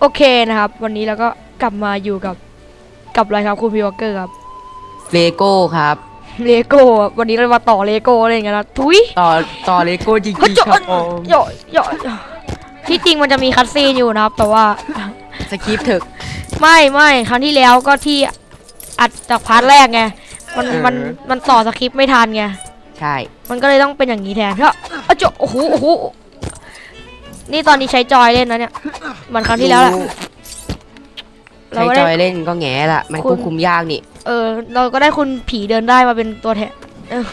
โอเคนะครับ วันนี้เราก็กลับมาอยู่กับกับอะไรครับคุณพีวอเกอร์ครับ เลโก้ครับ เลโก้วันนี้เรามาต่อเลโก้อะไรอย่างเงี้ยนะทุยต่อต่อเลโก้จริงเฮ้ยๆเจาะครับผมเจาะเจาะเจาะที่จริงมันจะมีคัดซีนอยู่นะครับ แต่ว่า สคริปต์เถอะ ไม่ไม่ครั้งที่แล้วก็ที่อัดจากพาร์ทแรกไงมันเออ มันมันต่อสคริปต์ไม่ทันไงใช่ มันก็เลยต้องเป็นอย่างนี้แทนเพราะอะเจาะโอ้โหโอ้โหนี่ตอนนี้ใช้จอยเล่นนะเนี่ยเหมันครั้งที่แล้วแหละ เราใช้ก็จได้ อยเล่นก็แง่ละ มันคุควณบคุมยากนี่ เออ เราก็ได้คุณผีเดินได้มาเป็นตัวแทนเออ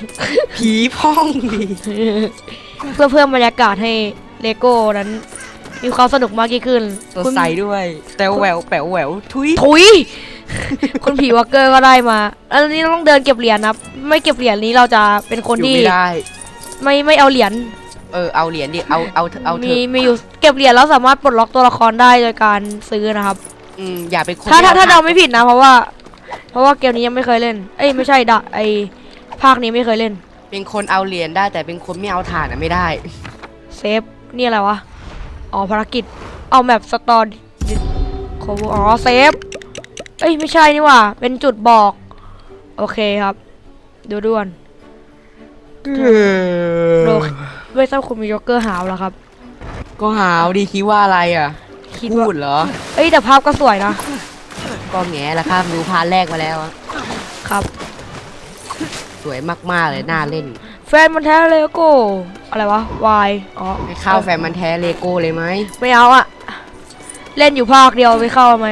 ผีพ่องดิเพื่อเพิ่มบรรยากาศให้เลโก้นั้น มีความสนุกมากยิ่งขึ้นสดคุณใสด้วย แต่แหววแป๋วแหววทุยถุย คุณผีวอลเกอร์ก็ได้มาแล้วนี้เราต้องเดินเก็บเหรียญนะครับ ไม่เก็บเหรียญนี้เราจะเป็นคนอยู่ที่ไม่ได้ ไม่ไม่เอาเหรียญ เออ เอาเหรียญดิ เอา เอาเถอะเอาเถมีอะมีอยู่เก็บเหรียญแล้วสามารถปลดล็อกตัวละครได้โดยการซื้อนะครับ อืมอย่าเป็นคนถ้าถ้าที่ถ้าอเดาไม่ผิดนะ เพราะว่า เพราะว่าเกมนี้ยังไม่เคยเล่น เอ้ยไม่ใช่ดะไอภาคนี้ไม่เคยเล่น เป็นคนเอาเหรียญได้แต่เป็นคนไม่เอาถ่านอะไม่ได้ เซฟนี่อะไรวะ อ๋อภารกิจ เอาแมปสตอร์โคอ๋อเซฟ เอ้ยไม่ใช่นี่หว่า เป็นจุดบอก โอเคครับ ดูด่วนโดเวทซัมคุณมีโจ๊กเกอร์หาวแล้วครับ ก็หาวดีคิดว่าอะไรอะ คิดพูว่าดเหรอ เอ้ยแต่ภาพก็สวยนะ ก็แง่ละครับดูพาร์ทแรกมาแล้วอะครับ สวยมากๆเลยน่าเล่น แฟนมันแท้เลโก้อะไรวะวายอ๋อไปเข้าแฟนมันแท้เลโก้เลยไหมไม่เอาอะเล่นอยู่ภาคเดียวไม่เข้าไหม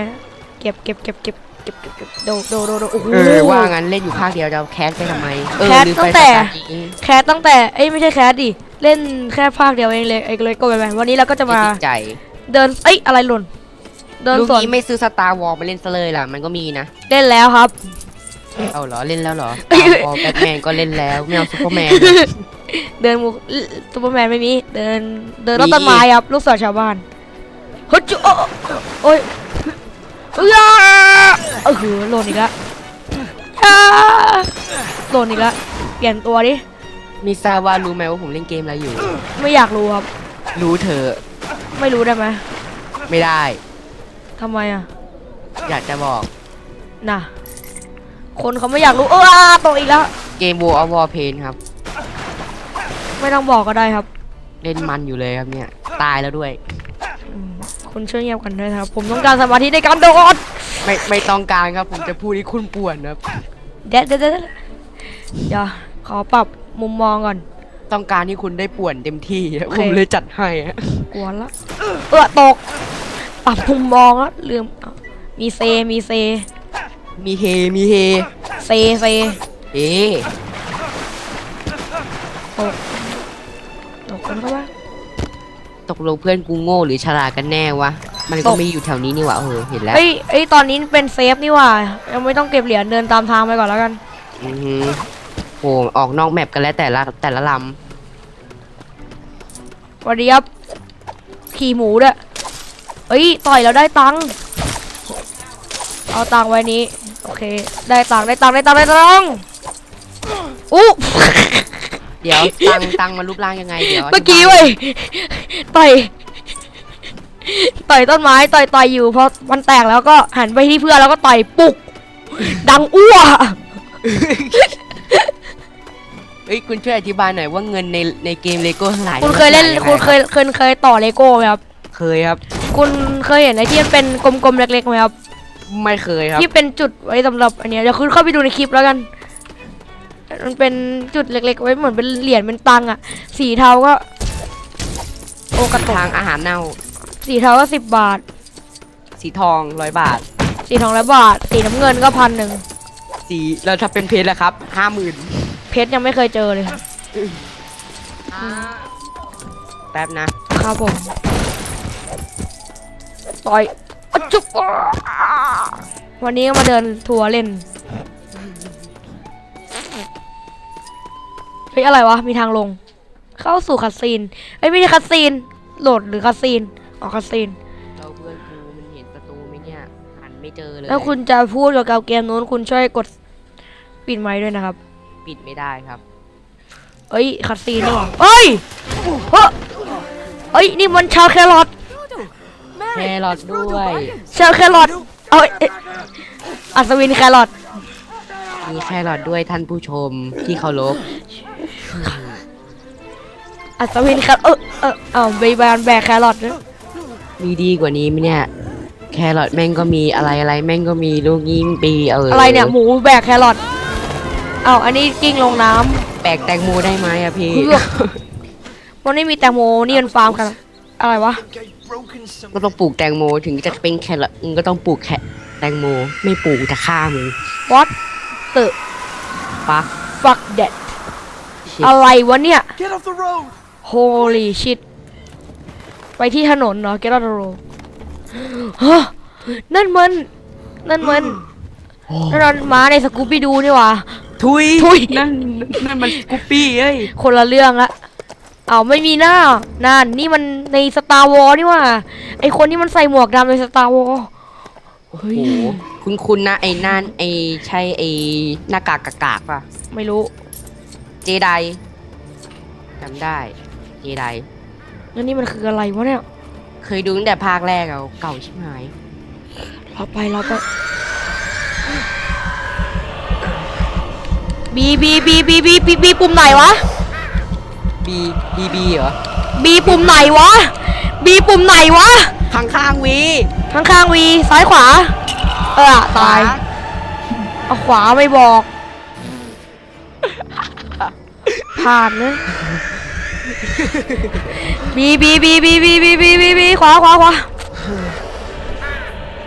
เก็บเก็บเก็บเก็บเก็บเก็บเก็บโดโดโดโดโอ้โห เออว่างั้นเล่นอยู่ภาคเดียวจะเอาแคสไปทำไม เออแคสลืมตั้ไปงแต่สตาร์ทนี้แคสตั้งแต่เอ้ยไม่ใช่แคสดิเล่นแค่ภาคเดียวเองเลยไอ้เลโก้ไปไหมวันนี้เราก็จะมา ติดใจ เดินเอ้ยอะไรหล่น เดินลูกสวนนี้ไม่ซื้อสตาร์วอลมาเล่นซะเลยล่ะ มันก็มีนะ เล่นแล้วครับ เอาเหรอ เล่นแล้วเหรอเอ้ย วอลแบทแมนก็เล่นแล้วไม่เอาซูเปอร์แมน เดินหมูซูเปอร์แมนไม่มี เดินเดินมีรอบต้นไม้ครับลูกเสือชาวบ้านเฮ้ยจุโอ้โอ้ยเอ้ยเออหือหล่นอีกแล้วอ่าหล่นอีกแล้วเปลี่ยนตัวดิมีทราบว่ารู้ไหมว่าผมเล่นเกมอะไรอยู่ ไม่อยากรู้ครับ รู้เถอะ ไม่รู้ได้ไหมไม่ได้ ทำไมอะ อยากจะบอกน่ะ คนเขาไม่อยากรู้ เออตกอีกแล้ว เกม World of Warpaint ครับ ไม่ต้องบอกก็ได้ครับเล่นมันอยู่เลยครับเนี่ย ตายแล้วด้วย อืมคุณช่วยเงียบกันด้วยนะครับ ผมต้องการสมาธิในการโดดไม่ไม่ต้องการครับ ผมจะพูดให้คุณป่วนครับ เด็ดเด็ดเด็ดเดี๋ยวขอปรับมุมมองก่อน ต้องการที่คุณได้ป่วนเต็มที่โอเคผมเลยจัดให้ฮะกวนละเออตกปรับมุมมองแล้วลืมอ้าวมีเซมีเซ มีเฮมีเฮเซเซเอ๊ตกกันเข้ามาตกลงเพื่อนกูโง่หรือฉลาดกันแน่วะ มันตก็กไม่อยู่แถวนี้นี่หว่าเออเห็นแล้วเอ้ยเอ้ยตอนนี้เป็นเซฟนี่หว่ายังไม่ต้องเก็บเหรียญเดินตามทางไปก่อนแล้วกัน อือหือโหออกนอกแมปกันแล้วแต่ละแต่ละลส วัสดีครับขี่หมูด้วยเอ้ยต่อยแล้วได้ตังค์เอาตังค์ไว้นี้โอเค ได้ตังค์ได้ตังค์ได้ตังค์ได้ตังค์อู้ำเดี๋ยวตังตังมันรูปร่างยังไงเดี๋ยวเมื่อกี้เว้ยต่อยต่อยต้นไม้ต่อยต่อยอยู่พอมันแตกแล้วก็หันไปที่เพื่อนแล้วก็ต่อยปุก ดังอ้ว เอ้ยคุณช่วยอธิบายหน่อยว่าเงินในในเกมเลโก้ทั้งหลายคุณเคยเล่นมัคุณเคยเคยเคยต่อเลโก้ไหมครับ เคยครับ คุณเคยเห็นไอ้ที่มันเป็นกลมๆเล็กๆไหมครับ ไม่เคยครับ ที่เป็นจุดไว้สำหรับอันเนี้ยเดี๋ยวคุณเข้าไปดูในคลิปแล้วกัน มันเป็นจุดเล็กๆไว้เหมือนเป็นเหรียญเป็นตังค์อะสีเทาก็ โอกระตกทางอาหารเน่า สีเทาก็สิบบาท สีทองร้อยบาท สีทองร้อยบาท สีน้ำเงินก็พันหนึ่ง สีแล้วถ้าเป็นเพชรล่ะครับห้าหมื่น เพชรยังไม่เคยเจอเลยแป๊บนะ ครับผมต่อยอะจุ๊บอ้าวันนี้ก็มาเดินทัวร์เล่นเฮ้ยอะไรวะมีทางลง เข้าสู่คัสซีนเอ้ยไม่ใช่คัสซีนโหลดหรือคัสซีนอ๋อคัสซีนเราเพื่อนกูมันเห็นประตูไหมเนี่ยหันไม่เจอเลย แล้วคุณจะพูดเกี่ยวกับเกมนู้นคุณช่วยกดปิดไมค์ด้วยนะครับ ปิดไม่ได้ครับ เอ้ยคัสซีนนี่หว่าเอ้ยเฮ้ยเอ้ยนี่มันชาวแครอท แครอทด้วย ชาวแครอทเอ้ยเอ้ยอัศวินแครอทมีแครอทด้วยท่านผู้ชมที่เคารพอัศวินแครอทเออเออเอาใบบานแบกแครอทด้วยมีดีกว่านี้ไหมเนี่ย แครอทแม่งก็มีอะไรอะไรแม่งก็มีลูกยิงปีเอออะอะไรเนี่ยหมูแบกแครอท เอาอันนี้กิ้งลงน้ำแปลกแตงโมได้ไหมอะพี่ เพื่อมันไม่มีแตงโมนี่มันฟาร์มกันอะไรวะ ก็ต้องปลูกแตงโมถึงจะเป็นแครอทมึงก็ต้องปลูกแคแตงโม ไม่ปลูกจะฆ่ามึง what the ปัก fuck that Shit อะไรวะเนี่ย Get off the road! holy shit ไปที่ถนนเนาะ get on the road ฮะนั่นมัน นั่นมันนั่นมันม้าในสกูปปี้ดูนี่หว่า ทุยทุย นั่นนั่นมันกุปปี้เอ้ยคนละเรื่องละเอาไม่มีหน้านั่นนี่มันในสตาร์วอลนี่หว่า ไอคนที่มันใส่หมวกดำในสตาร์วอลโอ้โหคุณคุณนะไอ้นั่นไอ้ใช่ไอ้หน้ากากกากๆป่ะ ไม่รู้ เจไดจำได้ เจไดแล้วนี่มันคืออะไรวะเนี่ย เคยดูตั้งแต่ภาคแรกเอาเก่าชิบหาย เราไปเราไป บีบีบีบีบีบีบีปุ่มไหนวะบีบีบีเหรอบีปุ่มไหนวะบีปุ่มไหนวะข้างข้างๆวีข้างๆวีซ้ายขวา เออตายเอาขวาไม่บอกผ่านเลยบีบีบีบีบีบีบีบีบีขวาขวาขวา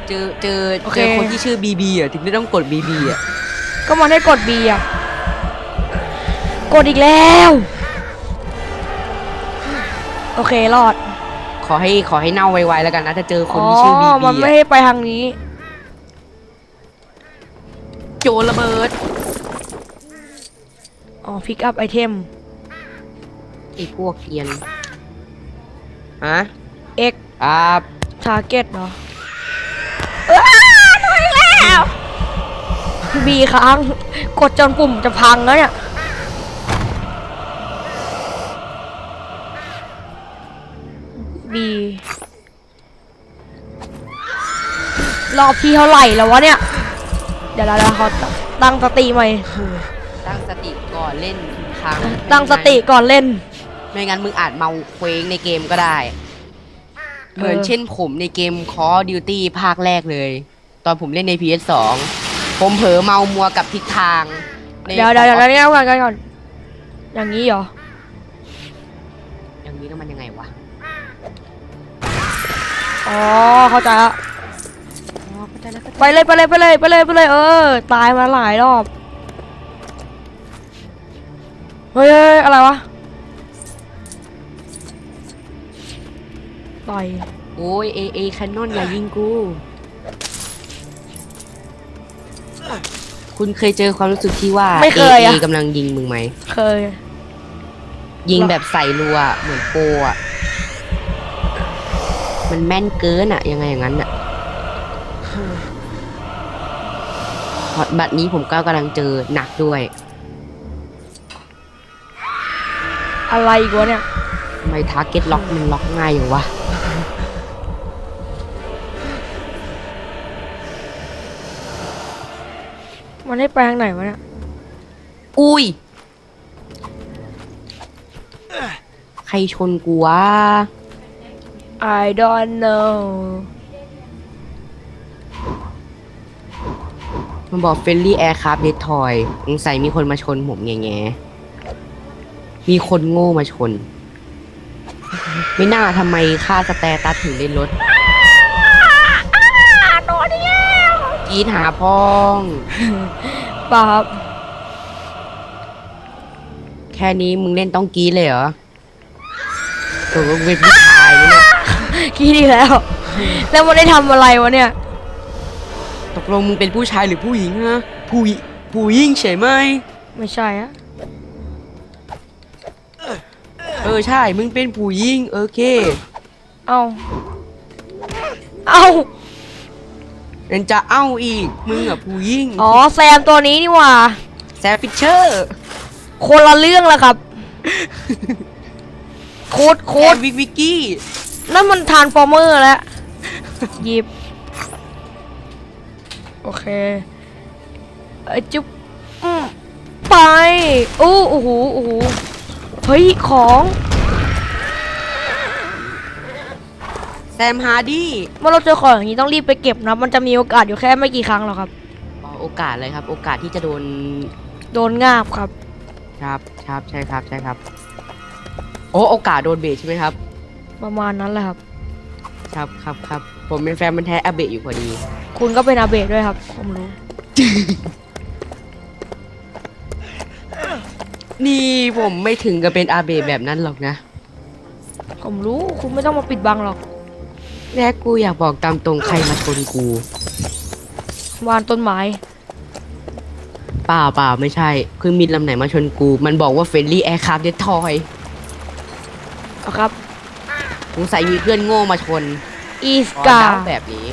เจอเจอโอเคเจอคนที่ชื่อบีบีอะถึงได้ต้องกดบีบีอะก็มันให้กดบีอะ กดอีกแล้ว โอเครอดขอให้ขอให้เน่าไวๆแล้วกันนะถ้าเจอคนที่ชื่อบีมันบีไม่อะให้ไปทางนี้ โจรระเบิดอ๋อพิกอัพไอเทมไอ้พวกเกรียนฮะ X ครับทาร์เก็ตเนาะแล้วบีค้างกดจนปุ่มจะพังแล้วเนี่ย รอบที่เท่าไหร่แล้ววะเนี่ย เดี๋ยวเราเราเขาตั้งสติใหม่ ตั้งสติก่อนเล่นทุกครั้งตั้งสติก่อนเล่น ไม่งั้นมึงอาจเมาเคว้งในเกมก็ได้ เหมือนเช่นผมในเกม Call of Duty ภาคแรกเลย ตอนผมเล่นใน PS2 ผมเผลอเมามัวกับทิศทางในเดี๋ยวเดี๋ยวเดี๋ยวเดี๋ยวก่อนก่อนก่อน อย่างนี้เหรอ อ๋อเข้าใจละอ๋อเข้าใจแล้วไปเลยไปเลยไปเลยไปเลยไปเลยเออ ตายมาหลายรอบเฮ้ยเฮ้ยอะไรวะต่อยโอ้ยเอเอแคนนอนอย่ายิงกู คุณเคยเจอความรู้สึกที่ว่าไม่เคยอะเอกำลังยิงมึงไหม เคย ยิงแบบใส่รัวเหมือนโปรอะ มันแม่นเกินอะยังไงอย่างนั้นอะพอบัดนี้ผมก็กำลังเจอหนักด้วย อะไรอีกวะเนี่ยทำไมทาร์เก็ตล็อกมันล็อกง่ายอย่างวะ มันให้ไปทางไหนวะเนี่ยอุ้ย ใครชนกูวะ I don't know มันบอกเฟรนลี่แอร์คราฟเดททอยสงสัยมีคนมาชนผมแง่แง่มีคนโง่มาชน ไม่น่าทำไมค่าสแตตัสถึงเล่นรถกรีดหาพ้องเปล่าครับแค่นี้มึงเล่นต้องกรีดเลยเหรอตัวมึงเป็นผู้ชายนะเนี่ย คิดดีแล้ว แล้วมันได้ทำอะไรวะเนี่ย ตกลงมึงเป็นผู้ชายหรือผู้หญิงฮะ ผู้หญิผู้หญิงใช่ไหม ไม่ใช่อะเออใช่ มึงเป็นผู้หญิงโอเค เอาเอาเอ็นจะเอ้าอีก มึงอะผู้หญิงอ๋อแซมตัวนี้นี่หว่า แซฟฟิชเชอร์ คนละเรื่องแล้วครับ โคตรโคโคตตรรวิกวิกกี้ นั่นมันทานฟอร์เมอร์แล้วหยิบ โอเคไอ้จุ๊บอืมไปอู้โอ้โหโอ้โหเฮ้ย ของ แซมฮาร์ดี้เมื่อเราเจอของอย่างนี้ต้องรีบไปเก็บนะ มันจะมีโอกาสอยู่แค่ไม่กี่ครั้งหรอกครับอ๋อโอกาสเลยครับ โอกาสที่จะโดน โดนงาบครับ ครับ ครับ ใช่ครับ ใช่ครับ โอ้ โอกาสโดนเบสใช่ไหมครับ ประมาณนั้นแหละครับ ครับครับครับผมเป็นแฟนมันธุ์แท้อาเบะอยู่พอดี คุณก็เป็นอาเบะด้วยครับผมรู้ นี่ผมไม่ถึงกับเป็นอาเบะแบบนั้นหรอกนะผมรู้คุณไม่ต้องมาปิดบังหรอกแรกกูอยากบอกตามตรงใครมาชนกู วานต้นไม้เปล่าเปล่าไม่ใช่เครื่องบินลำไหนมาชนกู มันบอกว่าเฟรนลี่แอร์คราฟเดททอยเอาครับ สงสัยมีเพื่อนโง่มาชนอีสอ๋อกาดาวแบบนี้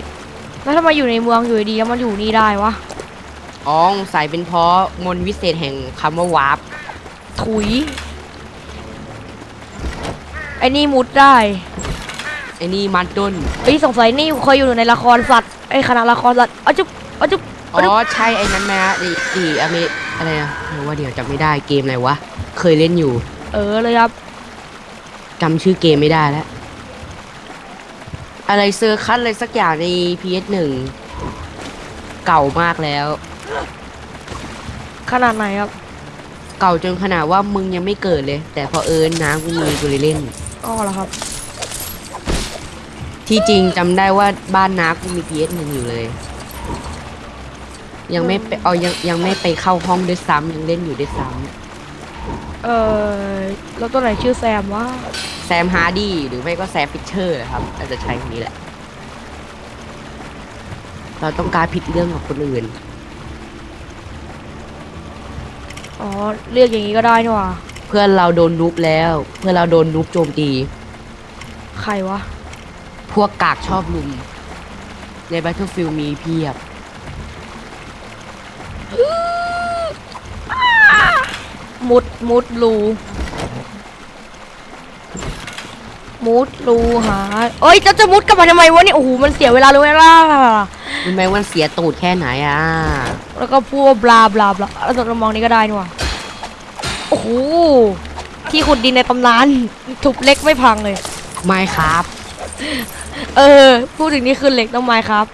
แล้วทำไมอยู่ในเมืองอยู่ดีๆแล้วมันอยู่นี่ได้วะ อ๋อสงสัยเป็นเพราะมนต์วิเศษแห่งคำว่าวาร์ปถุย ไอ้นี่มุดได้ไอ้นี่มันต้นเอ้ยสงสัยนี่เคยอยู่ในละครสัตว์ไอ้คณะละครสัตว์เอาจุ๊บเอาจุ๊บ อ๋อใช่ไอ้นั้นไหมฮะดีดีอเมอะไรอะหรือว่าเดี๋ยวจำไม่ได้เกมอะไรวะเคยเล่นอยู่เออเลยครับจำชื่อเกมไม่ได้แล้ว อะไรเซอร์คัสอะไรสักอย่างใน PS1 เก่ามากแล้ว ขนาดไหนครับ เก่าจนขนาดว่ามึงยังไม่เกิดเลย แต่พอเอิญน้ำกูมีกูเลยเล่นอ๋อเหรอครับ ที่จริงจำได้ว่าบ้านน้ากูมี PS1 อยู่เลย ยังไม่ไปเอายังยังไม่ไปเข้าห้องด้วยซ้ำยังเล่นอยู่ด้วยซ้ เออแล้วตัวไหนชื่อแซมวะำแซมฮาร์ดี้หรือไม่ก็แซมฟิชเชอร์ครับอาจจะใช้คนนี้แหละ เราต้องการผิดเรื่องกับคนอื่น อ๋อเรียกอย่างนี้ก็ได้นี่หว่าเพื่อนเราโดนนูบแล้ว เพื่อนเราโดนนูบโจมตี ใครวะ พวกกากชอบลุม ใน Battlefield มีเพียบ มุดมุดรูมุดรูหาเอ้ยจะจะมุดกลับมาทำไมวะเนี่ยโอ้โหมันเสียเวลาเลยเวลารู้ไหมว่าเสียตูดแค่ไหนอะ แล้วก็พูดว่าบลาบลาบลาแล้วตัวกระมองนี้ก็ได้นี่หว่าโอ้โหที่ขุดดินในตำนานทุบเล็กไม่พังเลยไม่ครับ เออ พูดถึงนี่คือเหล็กต้องไม้ครับ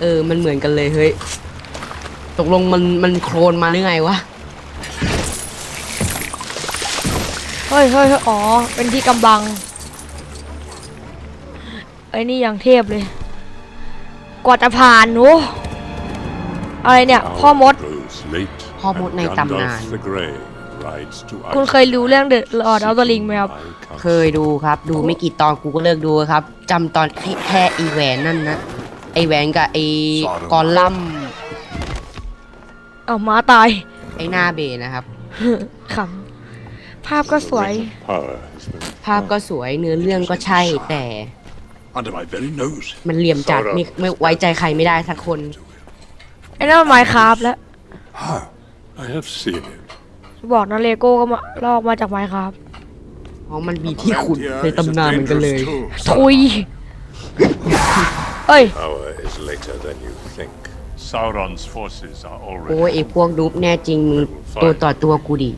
เออ มันเหมือนกันเลยเฮ้ย ตกลงมันมันโครนมาหรือไงวะ เฮ้ยเฮ้ยเฮ้ยอ๋อ เป็นที่กำบัง ไอ้นี่อย่างเทพเลย กว่าจะผ่านโอ้อะไรเนี่ย พ่อมด grows late, พ่อมด and ในตำนาน Gandalf the Grey rides to คุณเคยรู้เรื่องเดอะลอร์ดออฟเดอะลิงไหมครับ I เคยดูครับ ดูไม่กี่ตอนกูก็เลิกดูครับจำตอนแค่แค่ไอแหวนนั่นนะไอแหวนกับไอกอลลัมเอาม้าตาย ไอหน้าเบนะครับขำ ภาพก็สวย power has been ภาพก็สวยเนื้อเรื่องก็ใช่แต่ under my very nose. มันเหลี่ยมจัดไม่ไม่ไว้ใจใครไม่ได้สักคน ไอ้นั่นมันไมค์ครับแล้ว Ah, I have seen him. บอกนะเลโก้ก็มาลอกมาจากไมค์ครับเพราะมันมีที่ขุดในตำนานเหมือนกันเลย ทุยเอ้ย Power is later than you think. Sauron's forces are โอ้ย already ไอพวกนูบแน่จริงมึงตัวต่อตัวกูดิ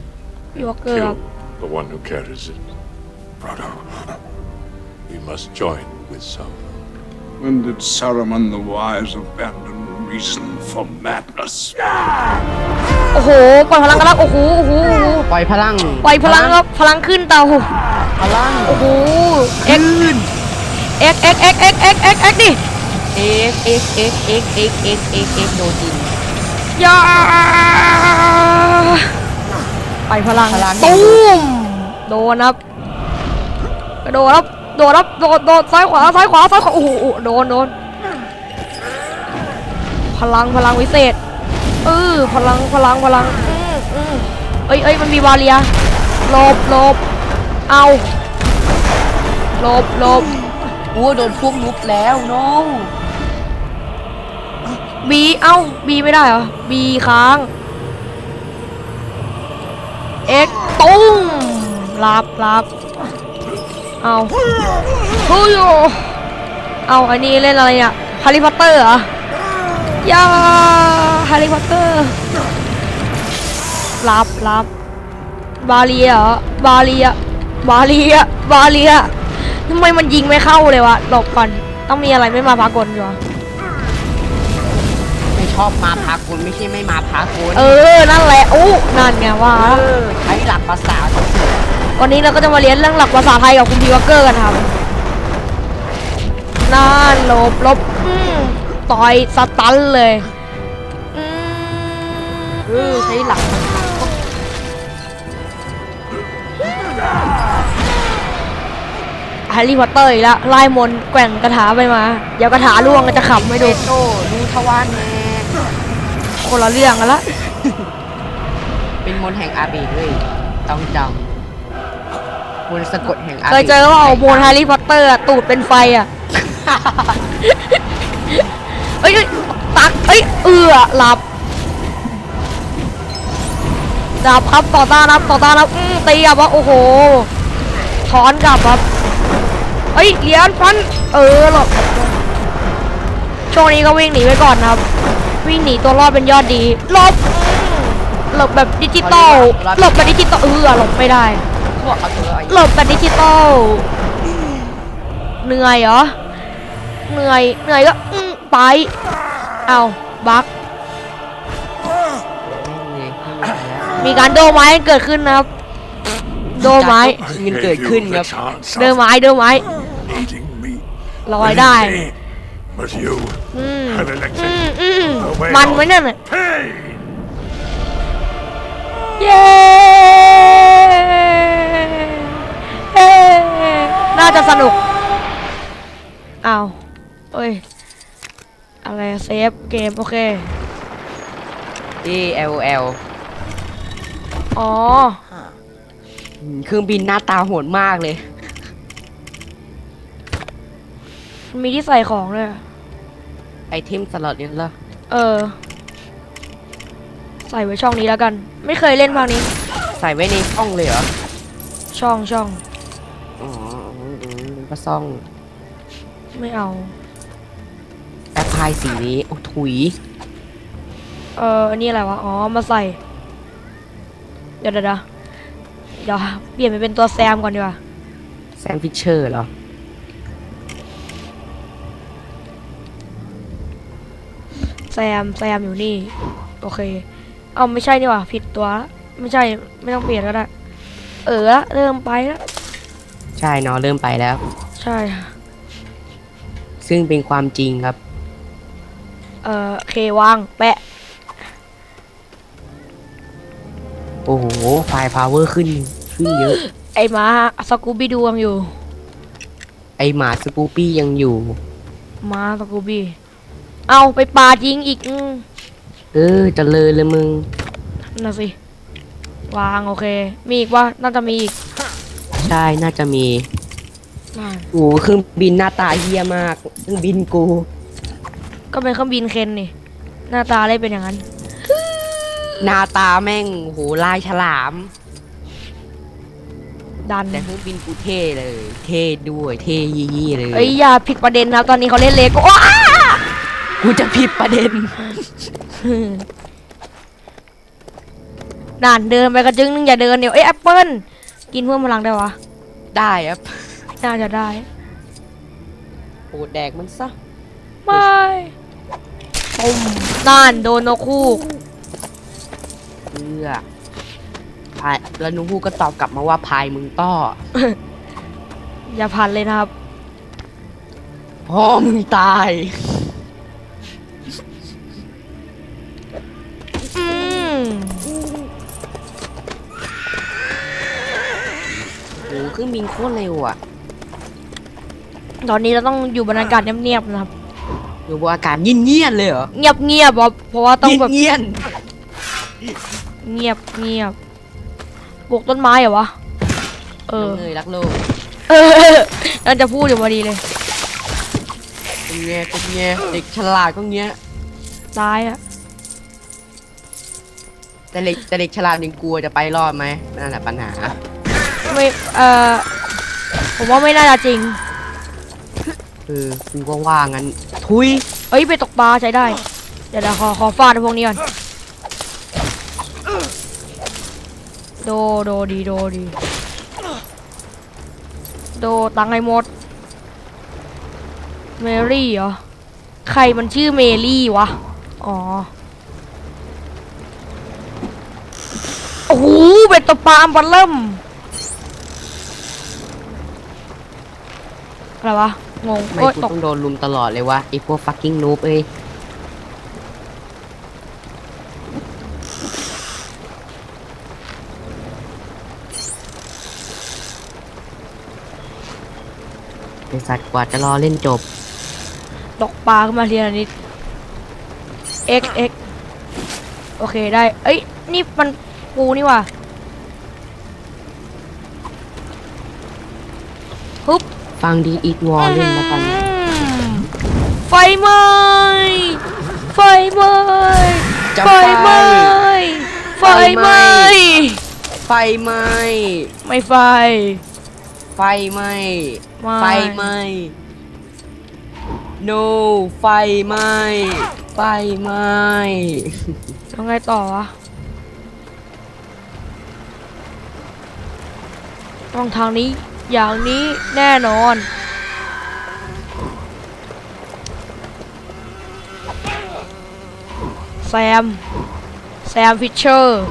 ยกเกอร์ครับ kill the one who carries it. Frodo, we must join with Sauron. When did Saruman the Wise abandon reason for madness? โอ้โห ปล่อยพลังกันแล้วโอ้โหโอ้โห โอ้โห ปล่อยพลังปล่อยพลังครับ พลังขึ้นเตาพลังโอ้โห เอ็กเอ็กเอ็กเอ็กเอ็กเอ็กเอ็กเอ็กดิ เอ็กเอ็กเอ็กเอ็กเอ็กเอ็กเอ็กเอ็กโดนจริงยา ไปพลังพลังตูมโดนครับกระโดดครับโดดครับโดดโดดซ้ายขวาซ้ายขวาซ้ายขวาโอ้โหโดนโดนพลังพลังวิเศษเออพลังพลังพลังอืมอืมเอ้ยเอ้ยมันมีบาเรียหลบหลบเอาหลบหลบโอ้โดนพวกนุบแล้วน้องบีเอ้าบีไม่ได้เหรอบีค้าง เอ็กตุ้มรับรับเอาเฮ้ยโอเอาอันนี้เล่นอะไรอะฮาร์รีพอตเตอร์เหรอยาฮาร์รีพอตเตอร์รับรับบาเลียเหรอบาเลียบาเลียบาเลียทำไมมันยิงไม่เข้าเลยวะหลบก่อนต้องมีอะไรไม่มาพากลอยู่ ชอบมาพากลไม่ใช่ไม่มาพากลเออ นั่นแหละอู้นั่นไงว่าเออใช้หลักภาษาวันนี้เราก็จะมาเรียนเรื่องหลักภาษาไทยกับคุณพีวักเกอร์กันครับนั่นหลบหลบอืมต่อยสตันเลยอืมเออใช้หลักภาษาแฮร์รี่พอตเตอร์อีกแล้วไล่มนต์แกว่งกระถาไปมา เดี๋ยวกระถาล่วงก็จะขำไม่ดูเโตรู้ทวารแน่ คนละเรื่องกันละ เป็นมนต์แห่งอาเบะด้วยต้องจำมนต์สะกดแห่งอาเบะเคยเจอว่าเอาโมนแฮร์รี่พอตเตอร์อะตูดเป็นไฟอะ เอ้ยเอ้ยตักเอ้ยเอือหลับดับครับต่อต้านครับต่อต้านครับอืมตีครับว่าโอ้โหถอนกลับครับเอ้ยเหรียญฟันเออหลบช่วงนี้ก็วิ่งหนีไปก่อนครับ วิ่งหนีตัวรอดเป็นยอดดีหลบอืมหลบแบบดิจิตอลหลบแบบดิจิตอลเออหลบไม่ได้พวกเอาตัวไอ้หลบแบบดิจิตอลเหนื่อยเหรอเหนื่อยเหนื่อยก็อื้อไปเอาบักแม่งเลยไม่ไหวแล้วมีการโดนไม้เกิดขึ้นนะครับ โดนไม้ I Nhìn gave cười you khinh the nhỉ? chance เดิน of ไม้เดินไม้ eating me. ลอยได้ But you อืม had อื elected มอืม a way มัน of ไว้นั่นน่ะ pain. เย้เฮ้น่าจะสนุกเอาวเอ้ย อะไรเซฟเกม โอเคเอเอลเอลอ๋อเครื่องบินหน้าตาโหดมากเลย มีที่ใส่ของด้วยไอเทมสล็อตเนี่ยเหรอเออ ใส่ไว้ช่องนี้แล้วกัน ไม่เคยเล่นภาคนี้ ใส่ไว้ในช่องเลยเหรอ ช่องช่องอ๋ออืมก็ซ่องไม่เอาแอปพลายสีนี้โอ้ถุย เอออันนี้อะไรวะ อ๋อ มาใส่เดี๋ยวเดี๋ยวเดี๋ยวเดี๋ยวเปลี่ยนไปเป็นตัวแซมก่อนดีกว่า แซมฟิชเชอร์เหรอ แซมแซมอยู่นี่ โอเค เอาไม่ใช่นี่หว่าผิดตัวละไม่ใช่ไม่ต้องเปลี่ยนก็ได้เออละเริ่มไปแล้วใช่เนาะเริ่มไปแล้ว ใช่ ซึ่งเป็นความจริงครับ เออโอเควางแปะโอ้โหไฟพาวเวอร์ขึ้นขึ้นเยอะ ไอ้หมาสกูบี้ดวงอยู่ ไอหมาสกูปี้ยังอยู่หมาสกูบี้ เอาไปปาดยิงอีกอืมเออเจะเลยเลยมึงน่ะสิวางโอเค มีอีกว่าน่าจะมีอีกใช่น่าจะมีนั่นโอ้โหเครื่องบินหน้าตาเฮี้ยมากเครื่องบินกู ก็เป็นเครื่องบินเคนนี่ หน้าตาเลยเป็นอย่างนั้น หน้าตาแม่งโอ้โหลายฉลาม ดันแต่เครื่องบินกูเท่เลย เท่ด้วย เท่ยี่ๆเลย เอ้ยอย่าผิดประเด็นครับ ตอนนี้เขาเล่นเลโก้อ้า กูจะผิดประเด็นนั่นเดินไปกระจึงนึงอย่าเดินเดี๋ยวเอ้ยแอปเปิ้ลกินเพิ่มพลังได้วะได้ครับน่าจะได้โอ้แดกมันซะไม่ปุ้มนั่นโดนนกคู่เพื่อพายแล้วนุฮูก็ตอบกลับมาว่าพายมึงต้ออย่าพันเลยนะครับพ่อมึงตาย รื่องบินโคตรเร็วอะ ตอนนี้เราต้องอยู่บรรยากาศเงียบๆนะครับ อยู่บนอากาศเงียบๆเลยเหรอ เงียบเงียบๆเพราะว่าต้องแบบเงียบเงียบเงียบปลูกต้นไม้เหรอวะ เอน้อองเนยรักโลกเออนั่นจะพูดอยู่พอดีเลยเป็นไงเป็นไงเด็กฉลาดก็เงี้ยร้ายอะแต่เด็กแต่เด็กฉลาดยังกลัวจะไปรอดไหมนั่นแหละปัญหา ไม่เออผมว่าไม่น่าจะจริง เออกูก็ว่างั้น ทุยเอ้ยไปตกปลาใช้ได้ เดี๋ยวเราขอขอฟาดไอ้พวกนี้ก่อน โดโดดีโดดี โดตังให้หมด เมรี่เหรอ ใครมันชื่อเมรี่วะ อ๋อ โอ้โหเป็นตัวปลาอัมบัลเริ่ม อะไรวะ งงไม่โอ้ยกูตก ต้องโดนลุมตลอดเลยวะไอ้พวก fucking noob เอ้ยไอสัตว์กว่าจะรอเล่นจบตกปลาขึ้นมาทีละนิด x x โอเคได้ เอ้ย นี่มันปูนี่ว่ะฮึบ ฟังดีอีทวอลเล่นมากันอืมไฟไหม้ไฟไหม้จะไฟ ไหม้ไฟไหม้ไฟไหม้ไม่ไฟ ไฟไหม้ไม่ ไฟไหม้ no ไฟไหม้ไฟไหม้แล้วไงต่อวะต้องทางนี้ อย่างนี้แน่นอน แซม แซมฟิชเชอร์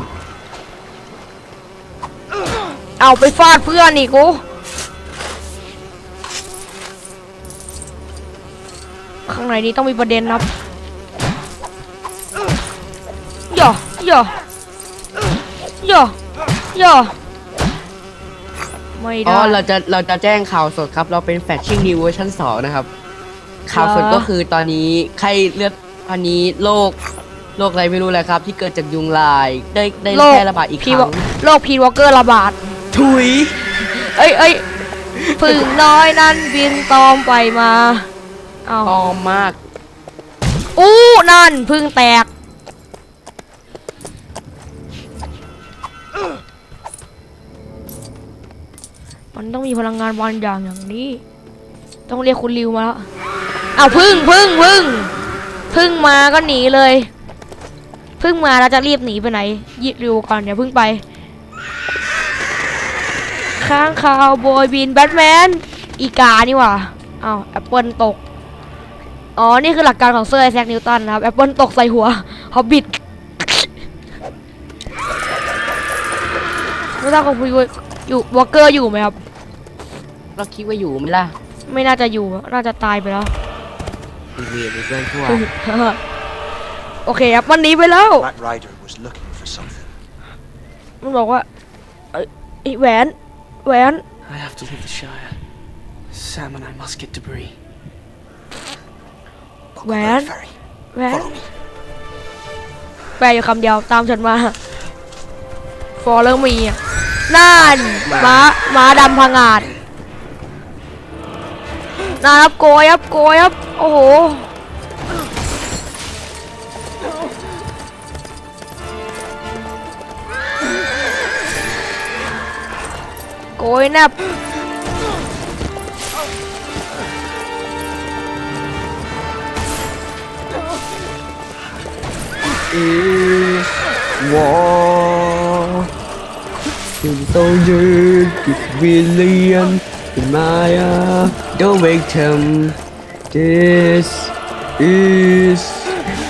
เอาไปฟาดเพื่อนอีกกูข้างในนี้ต้องมีประเด็นครับย่อย่อย่อย่อ ไม่อ๋อได้เราจะเราจะแจ้งข่าวสดครับ เราเป็นแฟชชิ่งนิวเวอร์ชัน2นะครับ ข่าวสดเหรอ ก็คือตอนนี้ไข้เลือดตอนนี้โรคโรคอะไรไม่รู้แหละครับ ที่เกิดจากยุงลายได้ได้โรคแพร่ระบาดอีกคพีรั้วงโรคพีวอเกอร์ระบาด ถุย เอ้ยเอ้ยพึ่งน้อยนั้นบินตอมไปมา เอาปลอมมากอู้นั่นพึ่งแตก ต้องมีพลังงานบางอย่างอย่างนี้ ต้องเรียกคุณริวมาแล้วเอาวพึ่งพึ่งพึ่งพึ่งมาก็หนีเลยพึ่งมาแล้วจะรีบหนีไปไหนยิบริวก่อนอย่าพึ่งไป ข้างคาวโบยบินแบทแมนอีกานี่ว่าอ้าวแอปเปิลตกอ๋อ นี่คือหลักการของเซอร์ไอแซคนิวตันนะครับแอปเปิลตกใส่หัวฮอบบิทไม่ทราบของคุยอยู่วอลเกอร์อยู่ไหมครับ เราคิดว่าอยู่ไหมล่ะไม่น่าจะอยู่น่าจะตายไปแล้ว อีเวียนเพื่อนทั่ว โอเคครับมันหนีไปแล้ว That rider was looking for something. มันบอกว่าเอ้ยไอ้แหวนแหวน I have to leave the Shire. Sam and I must get debris. Look, Where? Bird Ferry. แหวน Follow me. แปลอยู่คำเดียวตามฉันมาฟอร์เริ่มมีอะนั่นม้าม้าดำพังอาจ นานครับโกยครับโกยครับโอ้โหโกยนับอีวอถึงโตยืนกิดวิเลียน Tin soldier civilian Maya the victim This is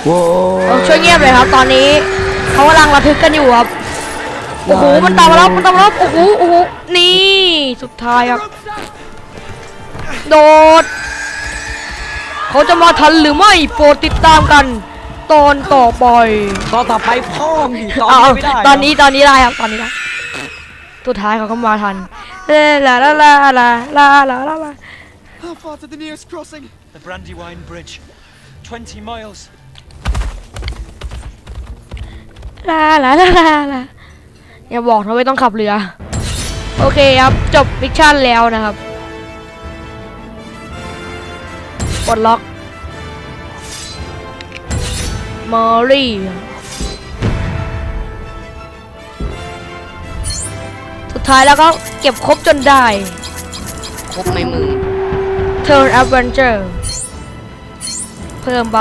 เอ war อช่วยเงียบเลยครับตอนนี้เขากำลังระทึกกันอยู่ครับ โอ้โห มันตามมาแล้วมันตามมาแล้วโอ้โห โอ้โห นี่ สุดท้ายครับ โดด เขาจะมาทันหรือไม่ โปรดติดตามกัน ตอนต่อไปตอนต่อไปพ่อมงดิตอนเอานี้ไม่ได้ตอนนี้ ตอนนี้ได้ครับ ตอนนี้ได้สุดท้ายเขาก็มาทันเล่ลาลาลาลาลาลาลาลา How far to the nearest crossing? The Brandywine Bridge. 20 miles. ลาลาลาลาลาอย่าบอกนะว่าต้องขับเรือ โอเคครับ จบมิชชั่นแล้วนะครับปลดล็อกมอรี่ ท้ายแล้วก็เก็บครบจนได้ ครบไหมมึง Turn Adventure เพิ่มไป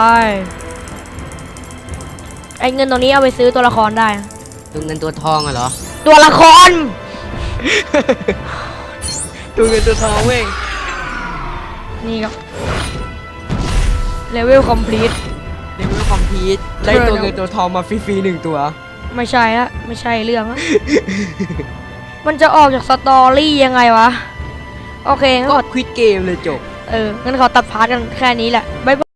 ไอ้เงินตรงนี้เอาไปซื้อตัวละครได้นะตัวเงินตัวทองอะเหรอ ตัวละครตัวเงินตัวทองเว้ยนี่ครับเลเวลคอมพลีทเดวิลคอมพีทได้ตัวเงินตัวทองมาฟรีๆหนึ่งตัว ไม่ใช่ฮะไม่ใช่เรื่องฮะ มันจะออกจากสตอรี่ยังไงวะ โอเคงั้นก็ขอควิดเกมเลยจบ เอองั้นขอตัดพาร์ทกันแค่นี้แหละ บ๊ายบาย